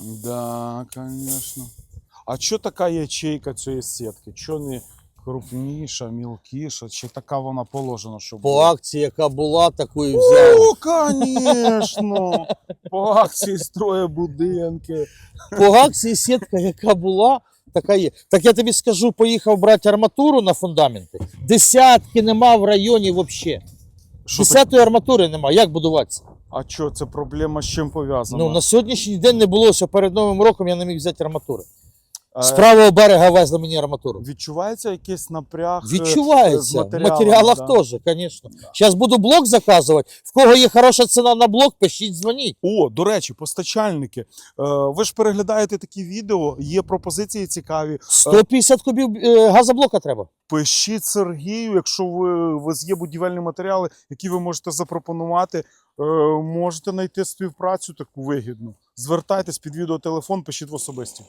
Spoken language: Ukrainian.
Да, конечно. А що така ячейка цієї сітки? Що не крупніша, мілкіша? Чи така вона положена, щоб По акції, яка була, таку і взяв. О, конечно! По акції строє будинки. По акції сітка, яка була, така є. Так я тобі скажу, поїхав брати арматуру на фундаменти. Десятки нема в районі взагалі. Десятої арматури нема. Як будуватися? А що, це проблема з чим пов'язана? Ну, на сьогоднішній день не було, що перед Новим роком я не міг взяти арматури. З правого берега везли мені арматуру. Відчувається якийсь напряг? е, Відчувається. В матеріалах да? теж, звісно. Зараз буду блок заказувати. В кого є хороша ціна на блок, пишіть, дзвоніть. О, до речі, постачальники. Е, ви ж переглядаєте такі відео, є пропозиції цікаві. 150 кубів е, газоблока треба. Пишіть Сергію, якщо ви, у вас є будівельні матеріали, які ви можете запропонувати. Можете знайти співпрацю таку вигідну. Звертайтесь під відеотелефон, пишіть в особисті.